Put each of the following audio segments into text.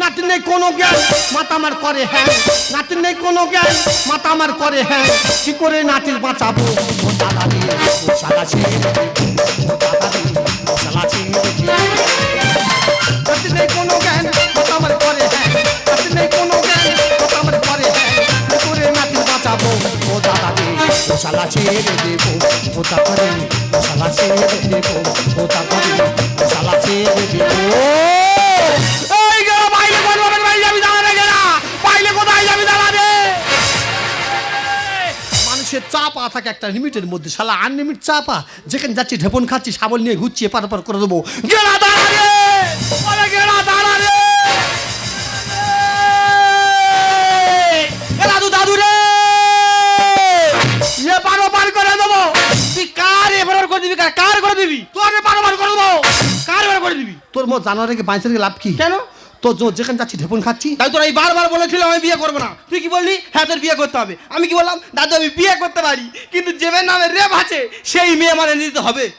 নাতির নেই কোনো জ্ঞান আমার করে হ্যাঁ। নাতির নেই কোনো জ্ঞান আমার করে হ্যাঁ। কি করে নাতির বাঁচাবো? ও দাদা রে ও শালা ছেড়ে দেবো ও দাদা রে ও শালা ছেড়ে দেবো ও দাদা রে ও শালা ছেড়ে দেবো মানুষের থাকে একটা লিমিটের মধ্যে শালা আনলিমিট চাপা যেখানে যাচ্ছি ঢেপন খাচ্ছি শাবল নিয়ে ঘুরছি এপার ওপার করে দেবো গেলা বলে গেলা দাদু দাদু রে তুই কার এবার করে দিবি? কার কার দিবি? তোর বারবার পার করে দেবো। কার এবার করে দিবি? তোর মো জানোয়ারে বাইশের লাভ কি? কেন? তো যো- যেখানে যাচ্ছি ঢেপন খাচ্ছি। তাই তোরা এই বারবার বলেছিল আমি বিয়ে করব না। তুই কি বললি? হ্যাঁ তোর বিয়ে করতে হবে। আমি কি বললাম? দাদু আমি বিয়ে করতে পারি। কিন্তু যেবের নামে রেপ আছে সেই মেয়ে মানে নিতে হবে।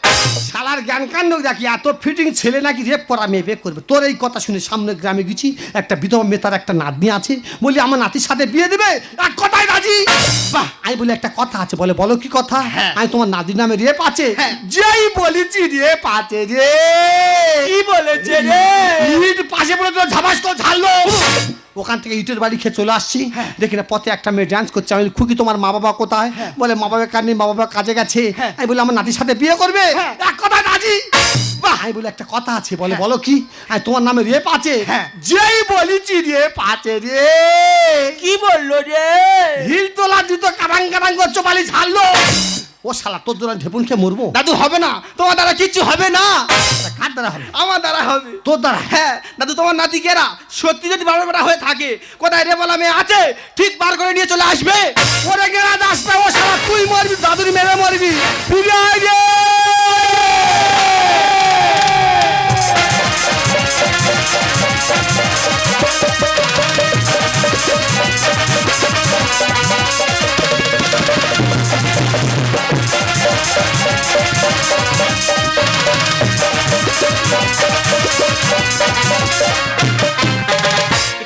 শালার জ্ঞান কাণ্ড দেখি এত ফিটিং ছেলে নাকি রেপ করা মেয়ে বেক করবে। তোর এই কথা শুনে সামনে গ্রামে গেছি একটা বিধবা মেয়ে তার একটা নাতনি আছে। বলি আমার নাতির সাথে বিয়ে দেবে? এক কথাই রাজি? বাহ আমি বলি একটা কথা আছে বলে বলো কি কথা? হ্যাঁ। আমি তোমার নাতির নামে রেপ আছে? হ্যাঁ। যেই বলেছি রেপ আছে রে। কি বলেছে রে? ইট পাশে পড়ে তো ঝাবাস করে ঝাড়লো। ওখান থেকে ইটের বাড়ি খেয়ে চলে আসছি। হ্যাঁ। দেখি না পথে একটা মেয়ে ডান্স করছে। আমি খুকি তোমার মা বাবা কোথায়? বলে মা বাবা কার মা বাবা কাজে গেছে। হ্যাঁ। আমি বলি আমার নাতির সাথে বিয়ে করবে? হ্যাঁ। এক কথা রাজি আমি বলি একটা কথা আছে। বলে বলো কি? আমি তোমার নামে রেপ আছে? হ্যাঁ। যেই বলেছি রেপ আছে রে। কি বলল রে? হিল তোলা জুতো কারাং কারাং করছ বালি ছাড়লো ও শালা তোর দ্বারা ঢেপুন খেয়ে মরবো? দাদু হবে না। তোমার দ্বারা কিচ্ছু হবে না। কার দ্বারা হবে? আমার দ্বারা হবে। তোর দ্বারা? হ্যাঁ দাদু তোমার নাতি কেরা? সত্যি যদি বাবার বেটা হয়ে থাকে কোথায় রে বলা মেয়ে আছে? ঠিক বার করে নিয়ে চলে আসবে। ওরে গেরা আসবে ও শালা তুই মরবি দাদুরি মেরে মরবি। ফিরে আয় রে।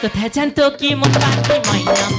কোথায় জানতো কি মন পাখি ময়না যদি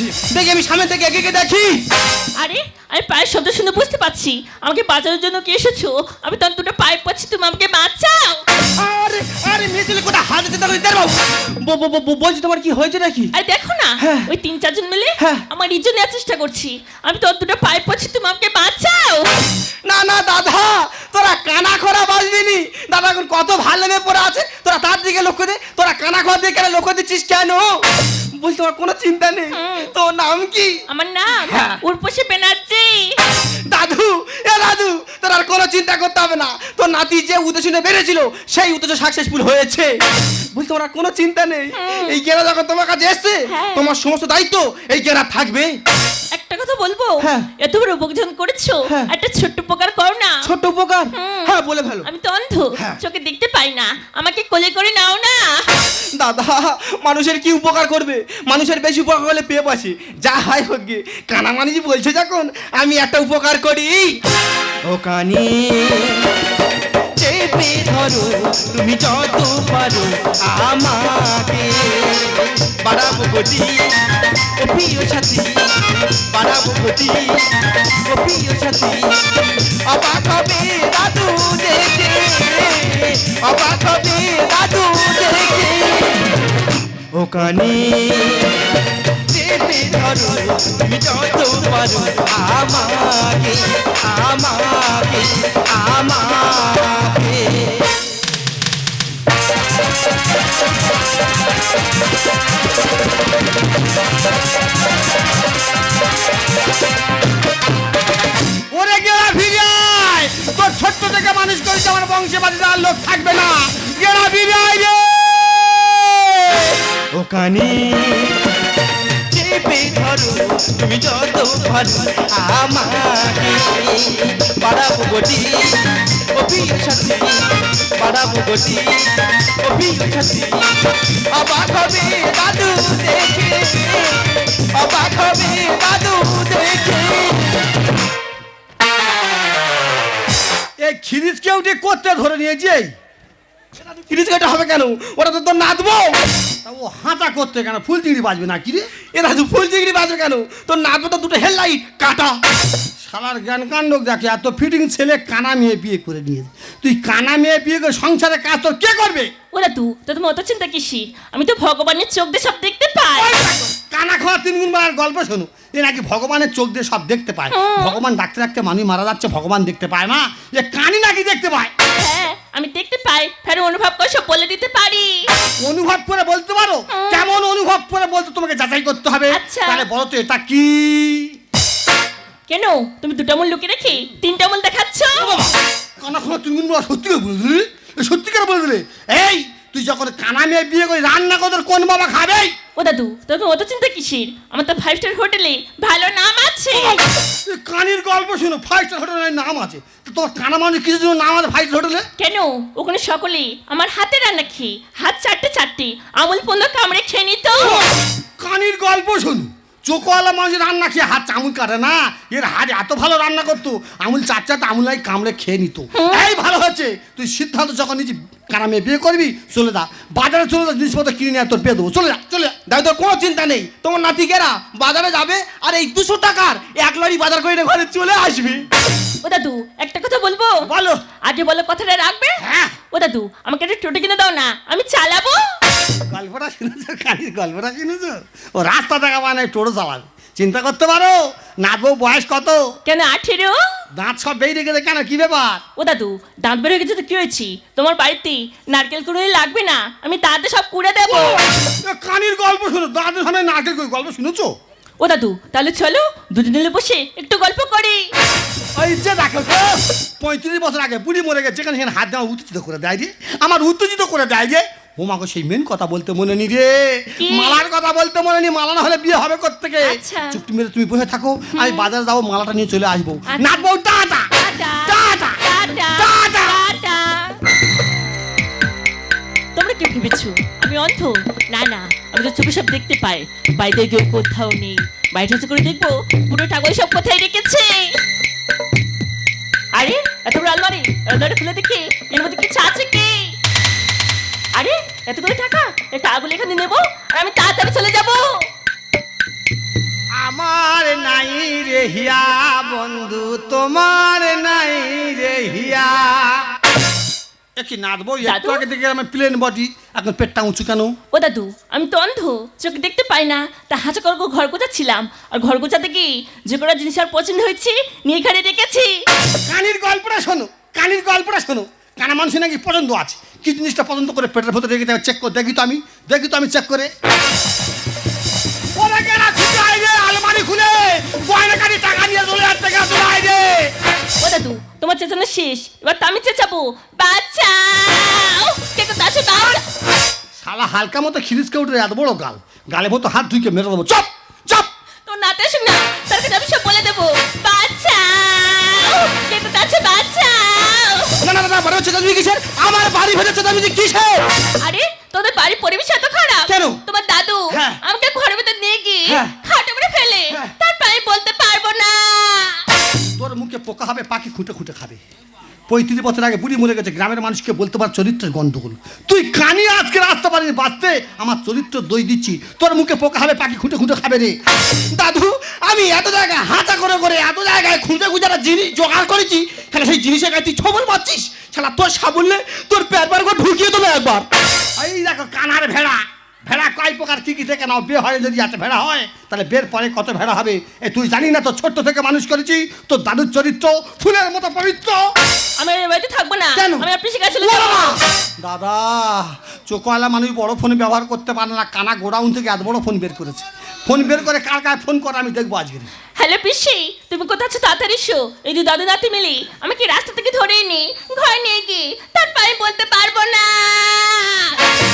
পড়েছে দেখি আমি সামনে থেকে একে গিয়ে দেখি। আরে আমি পায়ের শব্দ শুনে বুঝতে পারছি। আমাকে বাঁচানোর জন্য কি এসেছ? আমি তখন দুটো পাইপ পাচ্ছি তুমি আমাকে বাঁচাও। আরে আরে মেয়ে ছেলে কোথায় হাত দিতে করে বলছি তোমার কি হয়েছে নাকি? আরে দেখো না। হ্যাঁ। ওই তিন চারজন মিলে হ্যাঁ। আমার ইজ্জত নেওয়ার চেষ্টা করছি। আমি তখন দুটো পাইপ পাচ্ছি তুমি আমাকে বাঁচাও। না না দাদা তোরা কানা খরা বাজবি নি। দাদা এখন কত ভালো মেয়ে পড়ে আছে। তোরা তার দিকে লক্ষ্য দে। তোরা কানা খরা দিয়ে কেন লক্ষ্য দিচ্ছিস কেন? বলছি তোমার কোনো চিন্তা নেই। হুম। তোর নাম কি? আমার নাম হ্যাঁ। উর্বশী ব্যানার্জি। দাদু এ দাদু তোর আর কোনো চিন্তা করতে হবে না। তোর নাতি যে উদ্দেশ্যে বেড়েছিল সেই উদ্দেশ্য সাকসেসফুল হয়েছে। বলছি তোমার আর কোনো চিন্তা নেই। এই গেরা যখন তোমার কাছে এসছে হ্যাঁ। তোমার সমস্ত দায়িত্ব এই গেরা থাকবে। একটা কথা বলব? হ্যাঁ। এত বড় উপযোগ করেছ? হ্যাঁ। একটা ছোট্ট উপকার করো না। ছোট্ট উপকার? হ্যাঁ বলে ফেলো। আমি তো অন্ধ। হ্যাঁ। চোখে দেখতে পাই না। আমাকে কোলে করে নাও না। দাদা, মানুষের কি উপকার করবে? মানুষের বেশি উপকার করলে পেয়ে বসে। যা হয় হোক গে কানা মানুষ বলছে যখন, আমি একটা উপকার করি। ও কানি, চেপে ধরো, তুমি যত পারো আমাকে। বাড়াবো গতি ও প্রিয় সাথী, বাড়াবো গতি ও প্রিয় সাথী। অবাক হবে দাদু দেখে, অবাক হবে দাদু দেখে ও কানে চেপে ধরো তুমি যত পারো আমাকে আমাকে আমাকে। ওরে ফিরে তোর ছোট্ট থেকে মানুষ করেছে আমার বংশে বাড়িতে আর লোক থাকবে না। গেরা ফিরে আয় রে ওখানে চেপে ধরো তুমি যত ভালো আমাকে অভির সাথে বাড়াবো গতি। অভির সাথে অবাক হবে দাদু দেখে। অবাক হবে দাদু দেখে। এই খিরিজ কেউটি করতে ধরে নিয়েছে? তিরিশ ঘণ্টা হবে কেন? ওরা তো তোর নাচবো। তা ও হাঁটা করতে কেন? ফুল চিংড়ি বাজবে না কি রে? এ দাদু ফুল চিংড়ি বাজবে কেন? তোর নাচবো তো দুটো হেডলাইট কাটা। শালার জ্ঞান কাণ্ড দেখে এত ফিটিং ছেলে কানা মেয়ে বিয়ে করে নিয়েছে। তুই কানা মেয়ে বিয়ে করে সংসারে কাজ তোর কে করবে? ওরা তু তো তুমি অত চিন্তা কিসির? আমি তো ভগবানের চোখ দিয়ে সব দেখতে পাই। কানা খাওয়া তিন গুণ বেলার গল্প শোনো। এ নাকি ভগবানের চোখ দিয়ে সব দেখতে পায়। ভগবান ডাকতে ডাকতে মানুষ মারা যাচ্ছে ভগবান দেখতে পায় না। যে কানি নাকি দেখতে পায়? হ্যাঁ আমি দেখতে পাই ফের অনুভব করে সব বলে দিতে পারি। অনুভব করে বলতে পারো? কেমন অনুভব করে বলতে তোমাকে যাচাই করতে হবে? আচ্ছা। তাহলে বলো তো এটা কি? কেন? তুমি দুটো মূল লুকিয়ে রেখে তিনটা মূল দেখাচ্ছ? কানা তিন গুণ সত্যি করে বলে দিলি? সত্যি করে বলে দিলে? এই তুই যখন কানা মেয়ে বিয়ে করে রান্না করে কোন বাবা খাবে? ও দাদু তুমি অত চিন্তা কিসির? আমার তো ফাইভ স্টার হোটেলে ভালো নাম আছে। কানির গল্প শোনো ফাইভ স্টার হোটেলের নাম আছে। তোর কানা মানুষ কিছু জন্য নাম আছে ফাইভ স্টার হোটেলে কেন? ওখানে সকলেই আমার হাতে রান্না খেয়ে হাত চারটে চারটে আমুল পণ্য কামড়ে খেয়ে নিত কানির গল্প শোনো। চোখওয়ালা মানুষ রান্না খেয়ে হাত চামুল কাটে না। এর হাত এত ভালো রান্না করতো আমুল চার চারটা আমুল নাই কামড়ে খেয়ে নিত। এই হচ্ছে তুই সিদ্ধান্ত যখন নিয়েছি কানা মেয়ে বিয়ে করবি চলে যা। বাজারে চলে যা জিনিসপত্র কিনে নিয়ে তোর পেয়ে দেবো। চলে যা চলে যা। দাদু তোর কোনো চিন্তা নেই। তোমার নাতিকেরা বাজারে যাবে আর এই দুশো টাকার এক লরি বাজার করে ঘরে চলে আসবি। ও দাদু একটা কথা বলব? বলো। আগে বলো কথাটা রাখবে? হ্যাঁ। ও দাদু আমাকে একটা টোটো কিনে দাও না আমি চালাবো? গল্পটা শুনেছো? কানির গল্পটা শুনেছো? ও রাস্তা দেখা মানে টোটো চালাবে। চিন্তা করতে পারো? নাচবো বয়স কত? কেন আঠেরো? দাঁত সব বেরিয়ে গেছে কেন? কি ব্যাপার? ও দাদু দাঁত বের হয়ে গেছে তো কি হয়েছি? তোমার বাড়িতে নারকেল কুড়ে লাগবে না? আমি তাতে সব কুড়ে দেবো। কানির গল্প শোনো। দাঁতের সামনে নাকের কই গল্প শুনেছো? ও দাদু তাহলে চলো দুদিন মিলে বসে একটু গল্প করি। ওই যে দেখো তো পঁয়ত্রিশ বছর আগে বুড়ি মরে গেছে যেখানে সেখানে হাত দেওয়া উত্তেজিত করে দেয় রে আমার উত্তেজিত করে দেয় রে ও মাকে সেই মেন কথা বলতে মনে নি রে। মালার কথা বলতে মনে নি মালা না হলে বিয়ে হবে থেকে আচ্ছা। চুপটি মেরে তুমি বসে থাকো আমি বাজারে যাব মালাটা নিয়ে চলে আসব। আচ্ছা। নাচবো টাটা টাটা টাটা। টাটা তোমরা কি ভেবেছো আমি অন্ধ? না না আমি তো চোখে সব দেখতে পাই। বাইরে কেউ কোথাও নেই। বাইরে হচ্ছে করে দেখব পুরো টাকা সব কোথায় রেখেছে। আরে এত বড় আলমারি আলমারি খুলে দেখি এর মধ্যে কিছু আছে কি? আরে এতগুলো টাকা? এই টাকাগুলো এখানে নেব আর আমি তাড়াতাড়ি চলে যাব। আমার নাই রে হিয়া বন্ধু তোমার নাই রে হিয়া। কি নাচবো একটু? আগে থেকে আমার প্লেন বডি এখন পেটটা উঁচু কেন? ও দাদু আমি তো অন্ধ চোখে দেখতে পাই না। তা হাঁচা করব ঘর গোছাচ্ছিলাম আর ঘর গোছাতে কি যে কোনো জিনিস আর পছন্দ হয়েছে নিয়ে এখানে রেখেছি। কানির গল্পটা শোনো কানির গল্পটা শোনো। কানা মানুষের নাকি পছন্দ আছে? কি জিনিসটা পছন্দ করে পেটের ভেতরে রেখে চেক করে? দেখি তো আমি দেখি তো আমি চেক করে। আলমারি খুলে। গয়না কাটি টাকা নিয়ে চলে যাচ্ছে রে? ও দাদু তোমার চেঁচানো শেষ। এবার তো আমি চেঁচাবো। বাচ্চাও কে আছে বাচ্চা শালা হালকা মতো খিরিসকে উঠে এত বড় গাল। গালে মতো হাত ধুইকে মেরে দেবো। চপ চপ। তোর নাতে আসুক না তার কাছে আমি সব বলে দেবো। বাচ্চাও না বড় তুমি কিসের? আমার বাড়ি ভেতর তুমি কিসের? আরে তোদের বাড়ির পরিবেশ এত খারাপ। কেন? তোমার দাদু হ্যাঁ। আমাকে ঘরের ভিতর নিয়ে গিয়ে হ্যাঁ। খাটে উপরে ফেলে। হ্যাঁ। তারপর আমি বলতে পারব না। তোর মুখে পোকা হবে পাখি খুঁটে খুঁটে খাবে। পঁয়ত্রিশ বছর আগে বুড়ি মরে গেছে গ্রামের মানুষকে বলতে পার চরিত্রের গন্ডগোল। তুই কানি আজকে আসতে পারিনি বাঁচতে আমার চরিত্র দই দিচ্ছি। তোর মুখে পোকা হবে পাখি খুঁটে খুঁটে খাবে রে। দাদু আমি এত জায়গায় হাঁচা করে করে এত জায়গায় খুঁজে খুঁজে একটা জিনিস জোগাড় করেছি তাহলে সেই জিনিসের গায়ে তুই ছবল মারছিস? শালা তোর সাবুনলে তোর প্যার প্যার করে ঢুকিয়ে দেবে একবার। এই দেখো কানার ভেড়া। ভেড়া কয় প্রকার কি কি থেকে নাও? বিয়ে হয় যদি এত ভেড়া হয় তাহলে বের পরে কত ভেড়া হবে? এ তুই জানি না তো ছোট্ট থেকে মানুষ করেছি তোর দাদুর চরিত্র ফুলের মতো পবিত্র। আমি এই বাড়িতে থাকব না। কেন? আমি আপনার কাছে চলে যাব দাদা চোখওয়ালা মানুষ বড় ফোন ব্যবহার করতে পারে না। কানা গোডাউন থেকে এত বড় ফোন বের করেছে। ফোন বের করে কার কার ফোন করে আমি দেখব আজকে। হ্যালো পিসি তুমি কোথা আছো তাড়াতাড়ি এসো। এই যে দাদু দাঁতি মিলি আমাকে রাস্তা থেকে ধরে নি ঘরে নিয়ে গিয়ে তারপর আমি বলতে পারব না।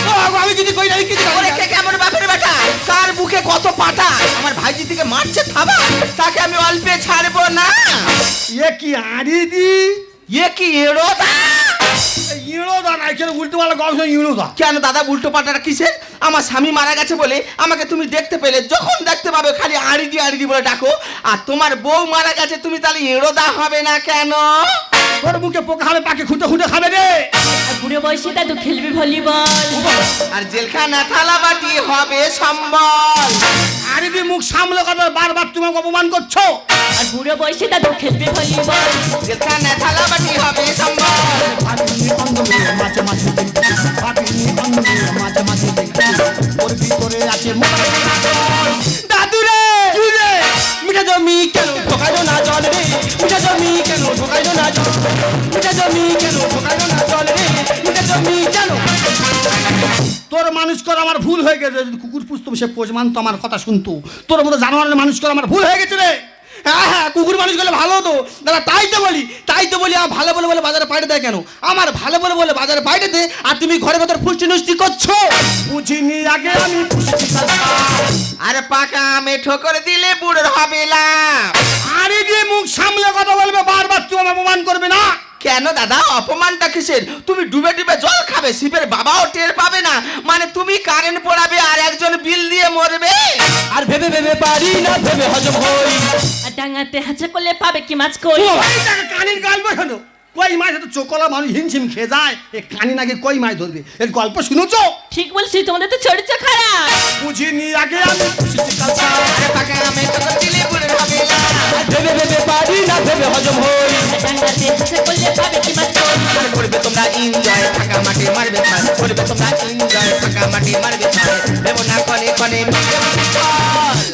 ও, আমি কিছু কই না আমি কিছু ওরে কে কেমন বাপের বেটা? তার বুকে কত পাটা? আমার ভাইজি থেকে মারছে থাবা। তাকে আমি অল্পে ছাড়বো না। এ কি আড়ি দি এ কি এড়ো দা ইঁড়ো দা না এখানে উল্টো পাল্টা কেন দাদা উল্টো পাল্টাটা কিসের? আমার স্বামী মারা গেছে বলে আমাকে তুমি দেখতে পেলে যখন দেখতে পাবে খালি আড়ি দি আড়ি দি বলে ডাকো। আর তোমার বউ মারা গেছে তুমি তাহলে এড়ো দা হবে না কেন? তোর মুখে পোকা খাবে পাকে খুঁটে খুঁটে খাবে রে। আর বুড়ো বয়সে দাদু খেলবে ভলিবল। আর জেলখানা থালা বাটি হবে সম্বল। আরে মুখ সামলে কথা বারবার তুমি অপমান করছ? আর বুড়ো বয়সে দাদু খেলবে ভলিবল। জেলখানা থালা বাটি হবে সম্বল ভাবিনি অন্ধ মাঝে মাঝে দেখি ভাবিনি অন্ধ মাঝে মাঝে দেখি ওর ভিতরে আছে দাদু রে! কি রে? মিঠা জমি কেন ঢোকাইলো না জল রে? মিঠা জমি কেন ঢোকাইলো না জল মিঠা জমি কেন ঢোকাইলো না জল মানুষ করে আমার ভুল হয়ে গেছে। যদি কুকুর পুষতো সে পোষ মানতো আমার কথা শুনতো। তোর মতো জানোয়ারের মানুষ করে আমার ভুল হয়ে গেছে রে। হ্যাঁ হ্যাঁ কুকুর মানুষ গেলে ভালো হতো। দাদা তাই তো বলি তাই তো বলি আমার ভালো বলে বলে বাজারে পাঠিয়ে দেয় কেন? আমার ভালো বলে বলে বাজারে পাঠিয়ে দে আর তুমি ঘরের ভেতর ফুষ্টি নষ্টি করছ। বুঝিনি আগে আমি। আরে পাকা আমে ঠোকর দিলে বুড়োর হবে লাভ। আরে দিয়ে মুখ সামলে কথা বলবে বারবার তুমি আমাকে অপমান করবে না? কেন দাদা? অপমানটা কিসের? তুমি ডুবে ডুবে জল খাবে শিবের বাবাও টের পাবে না। মানে তুমি কারেন্ট পড়াবে আর একজন বিল দিয়ে মরবে? আর ভেবে ভেবে পারি না ভেবে হজম হই। আর ডাঙাতে হাঁচা করলে পাবে কি মাছ কই? এই গাল বসানো। কই মাছ এত চোকলা মানুষ হিমশিম খেয়ে যায়। এ কানি নাকি কই মাছ ধরবে? এর গল্প শুনেছো? ঠিক বলছি তোমাদের তো চরিত্র খারাপ। বুঝিনি আগে আমি কালকা। আরে পাকা আমে ঠোকর দিলে বুড়োর হবে আর ভেবে ভেবে পারি না ভেবে হজম হই। ডাঙাতে হাঁচা করলে পাবে কি মাছ আর করবে তোমরা এনজয় ফাঁকা মাঠে মারবে ফাঁস করবে তোমরা এনজয় ফাঁকা মাঠে মারবে ফাঁস দেবো না কনে কনে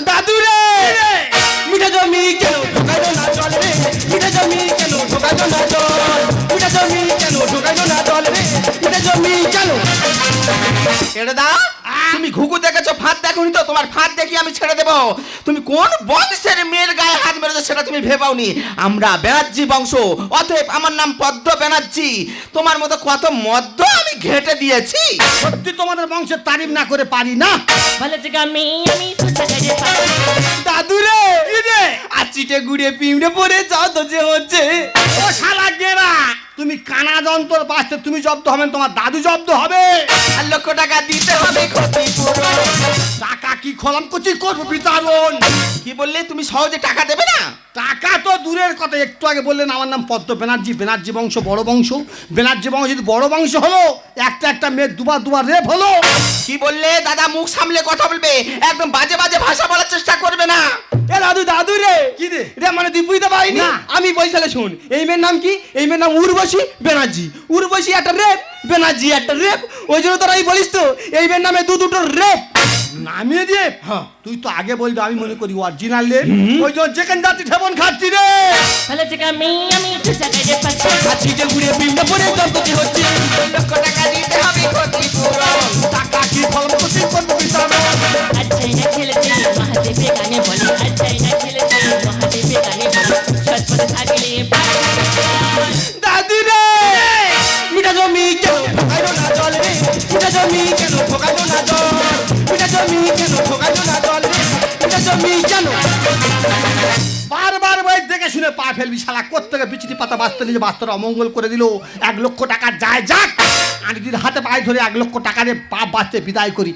দাদু রে মিঠা জমি কেন? ঢোকাইলো না জল। রে মিঠা জমি কেন? ঢোকাইলো না জল মিঠা জমি কেন ঢোকাইলো না জল রে মিঠা জমি কেন ছেড়ে দাও তুমি ঘুঘু দেখেছ ফাঁদ তো তোমার ফাঁদ দেখি আমি ছেড়ে দেবো। তুমি কোন বংশের মেয়ের গায়ে হাত মেরেছো সেটা তুমি ভেবাওনি। আমরা ব্যানার্জি বংশ অতএব আমার নাম পদ্ম ব্যানার্জি। তোমার মতো কত মদ্য আমি ঘেটে দিয়েছি। সত্যি তোমাদের বংশের তারিফ না করে পারি না? দাদু রে আর চিটে গুড়ে পিমড়ে পড়ে যাও তো যে হচ্ছে। ও শালা গেরা তুমি কানা যন্ত্র বাঁচতে তুমি জব্দ হবেন তোমার দাদু জব্দ হবে। আর লক্ষ টাকা দিতে হবে ক্ষতিপূরণ। খলাম করছি করব বিতরণ কি বললে? তুমি সহজে টাকা দেবে না? টাকা তো দূরের কথা একটু আগে বললেন আমার নাম পদ্ম ব্যানার্জি ব্যানার্জি বংশ বড় বংশ। ব্যানার্জি বংশ যদি বড় বংশ হলো একটা একটা মেয়ের দুবার দুবার রেপ হলো। কি বললে? দাদা মুখ সামলে কথা বলবে একদম বাজে বাজে ভাষা বলার চেষ্টা করবে না। এ দাদু দাদু রে! কি রে? রে মানে তুই বুঝতে পারিনি? না। আমি বলছি তাহলে শুন এই মেয়ের নাম কি? এই মেয়ের নাম উর্বশী ব্যানার্জি। উর্বশী একটা রেপ ব্যানার্জি একটা রেপ। ওই জন্য তোরা এই বলিস তো এই মেয়ের নামে দু দুটো রেপ। নামিয়ে দিয়ে হ্যাঁ। তুই তো আগে বলবি আমি মনে করি অরিজিনাল রে। ওই জন্য যেখানে যাচ্ছি ঠেবন খাচ্ছি রে। তাহলে জায়গা আমি আমি তো জায়গায় পাচ্ছি। আর চিটে ঘুরে পিমটা পরে দরপতি হচ্ছে। লক্ষ টাকা দিতে হবে ক্ষতিপূরণ। টাকা কি ফল করছি করব বিতরণ। শুনে পা ফেলবি শালা কোত্থেকে বিচিটি পাতা বাঁচতে নিজে বাস্তরা অমঙ্গল করে দিল। এক লক্ষ টাকা যায় যাক। আনিদির হাতে পায়ে ধরে এক লক্ষ টাকা দিয়ে পা বাঁচতে বিদায় করি।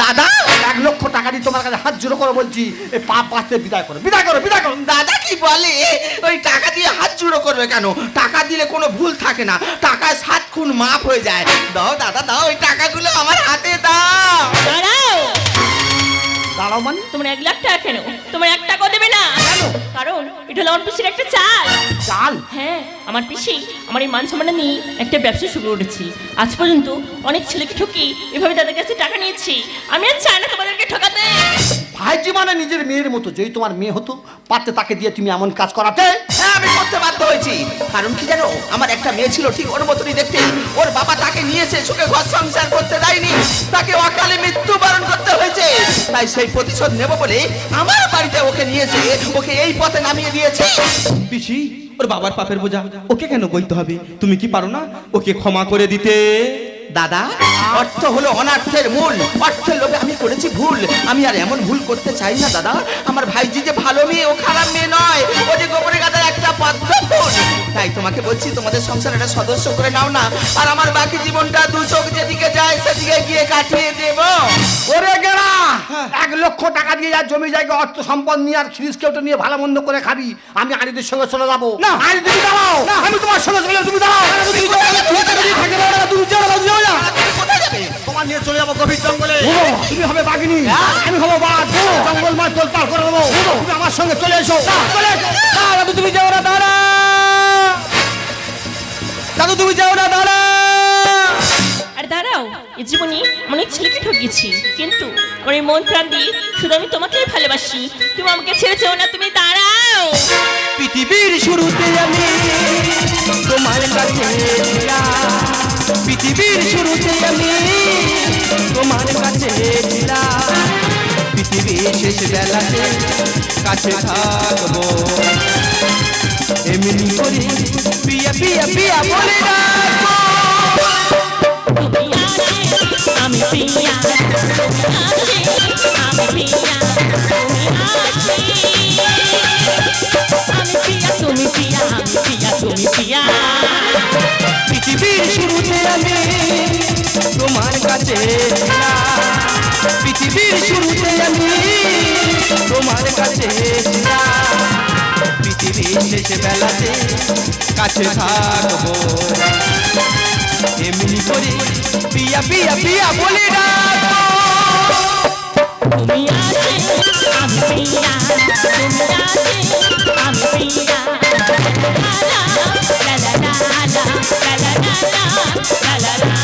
দাদা! এক লক্ষ টাকা দিয়ে তোমার কাছে হাত জোড়ো করে বলছি এই পাপ বাঁচতে বিদায় করো বিদায় করো বিদায় করো। দাদা কি বলে? ওই টাকা দিয়ে হাত জুড়ো করবে কেন? টাকা দিলে কোনো ভুল থাকে না। টাকায় সাত খুন মাফ হয়ে যায়। দাও দাদা দাও ওই টাকাগুলো আমার হাতে দাও। দাঁড়াও। দাঁড়াও মানে? তোমার এক লাখ টাকা কেন? তোমার এক টাকাও দেবে না? কারণ এটা হলো আমার পিসির একটা চাল। চাল? হ্যাঁ আমার পিসি আমার এই মান সম্মান নিয়ে একটা ব্যবসা শুরু করেছি। আজ পর্যন্ত অনেক ছেলেকে ঠকি এভাবে তাদের কাছে টাকা নিয়েছি। আমি আর চাই না তোমাদেরকে ঠকাতে। ভাইজি মানে নিজের মেয়ের মতো যদি তোমার মেয়ে হতো পারতে তাকে দিয়ে তুমি এমন কাজ করাতে? হ্যাঁ আমি করতে বাধ্য হয়েছি। কারণ কি জানো আমার একটা মেয়ে ছিল ঠিক ওর মতনই দেখতে। ওর বাবা তাকে নিয়েছে সুখে ঘর সংসার করতে দেয়নি। তাকে অকালে মৃত্যুবরণ করতে হয়েছে। তাই সেই প্রতিশোধ নেব বলে আমার বাড়িতে ওকে নিয়েছে ওকে এই পথে নামিয়ে দিয়েছে। পিসি ওর বাবার পাপের বোঝা ওকে কেন বইতে হবে? তুমি কি পারো না ওকে ক্ষমা করে দিতে? দাদা অর্থ হলো অনার্থের মূল অর্থের লোভে আমি করেছি ভুল আমি আর এমন ভুল করতে চাই না দাদা আমার ভাইজি যে ভালো মেয়ে ও খারাপ মেয়ে নয় ও যে গোপনে গাদার একটা পদ্ম ফুল তাই তোমাকে বলছি তোমাদের সংসার একটা সদস্য করে নাও না আর আমার বাকি জীবনটা দু চোখ যেদিকে যায় সেদিকে গিয়ে কাটিয়ে দেব ওরে গেরা এক লক্ষ টাকা দিয়ে যা জমি জায়গা অর্থ সম্পদ নিয়ে আর খিরিস কেউটা নিয়ে ভালো মন্দ করে খাবি আমি আনিদের সঙ্গে চলে যাব না আনি তুমি দাঁড়াও আমি তোমার সঙ্গে চলে যাব, তুমি দাঁড়াও তুমি না, যাও যাও। কোথায় যাবে? তোমার নিয়ে চলে যাব গভীর জঙ্গলে। তুমি হবে বাঘিনী। আমি হব বাঘ। জঙ্গল মাছ তোল পার করে দেবো। তুমি আমার সঙ্গে চলে এসো। চলে দাদু তুমি যাও না দাঁড়া দাদু তুমি যাও না দাঁড়া আর দাঁড়াও এ জীবনে অনেক ছেলেকে ঠকিয়েছি। কিন্তু আমার মন প্রাণ দিয়ে শুধু আমি তোমাকেই ভালোবাসি। তুমি আমাকে ছেড়ে চেও না তুমি দাঁড়াও। পৃথিবীর শুরুতে আমি তোমার কাছে পৃথিবীর শুরুতে আমি তোমার কাছে ছিলাম। পৃথিবীর শেষ বেলাতে কাছে থাকব। এমনি করে পিয়া পিয়া পিয়া বলে আমি প্রিয়া তুমি আছে আমি প্রিয়া ছিলাম পৃথিবীর শুরুতে আমি তোমার কাছে পৃথিবীর শেষ বেলাতে কাছে থাকব। এমনি করে পিয়া পিয়া পিয়া বলে তুমি আমি প্রিয়া তুমি আমি লা লা লা লা লা লা লা লা লা লা লা লা লা।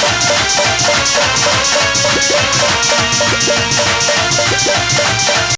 Thank you.